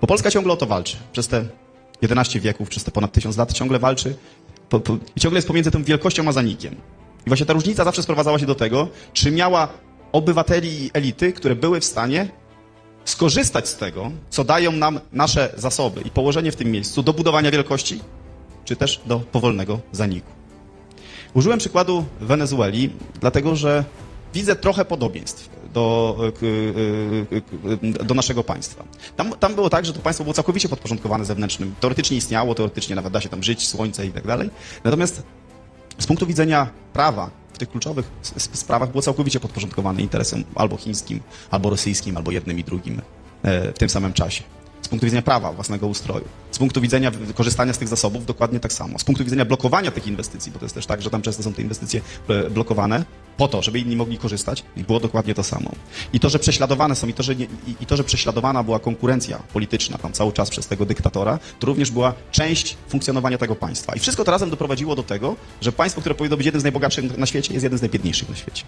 Bo Polska ciągle o to walczy. Przez te 11 wieków, przez te ponad 1000 lat ciągle walczy po, po, i ciągle jest pomiędzy tą wielkością a zanikiem. I właśnie ta różnica zawsze sprowadzała się do tego, czy miała obywateli i elity, które były w stanie skorzystać z tego, co dają nam nasze zasoby i położenie w tym miejscu do budowania wielkości, czy też do powolnego zaniku. Użyłem przykładu Wenezueli, dlatego że widzę trochę podobieństw do, k- y, k- do naszego państwa. Tam, tam było tak, że to państwo było całkowicie podporządkowane zewnętrznym. Teoretycznie istniało, teoretycznie nawet da się tam żyć, słońce i tak dalej. Natomiast z punktu widzenia prawa w tych kluczowych sprawach było całkowicie podporządkowane interesem albo chińskim, albo rosyjskim, albo jednym i drugim e, w tym samym czasie. Punktu widzenia prawa, własnego ustroju. Z punktu widzenia korzystania z tych zasobów dokładnie tak samo. Z punktu widzenia blokowania tych inwestycji, bo to jest też tak, że tam często są te inwestycje blokowane po to, żeby inni mogli korzystać było dokładnie to samo. I to, że prześladowane są i to, że, nie, i to, że prześladowana była konkurencja polityczna tam cały czas przez tego dyktatora, to również była część funkcjonowania tego państwa. I wszystko to razem doprowadziło do tego, że państwo, które powinno być jednym z najbogatszych na świecie, jest jednym z najbiedniejszych na świecie.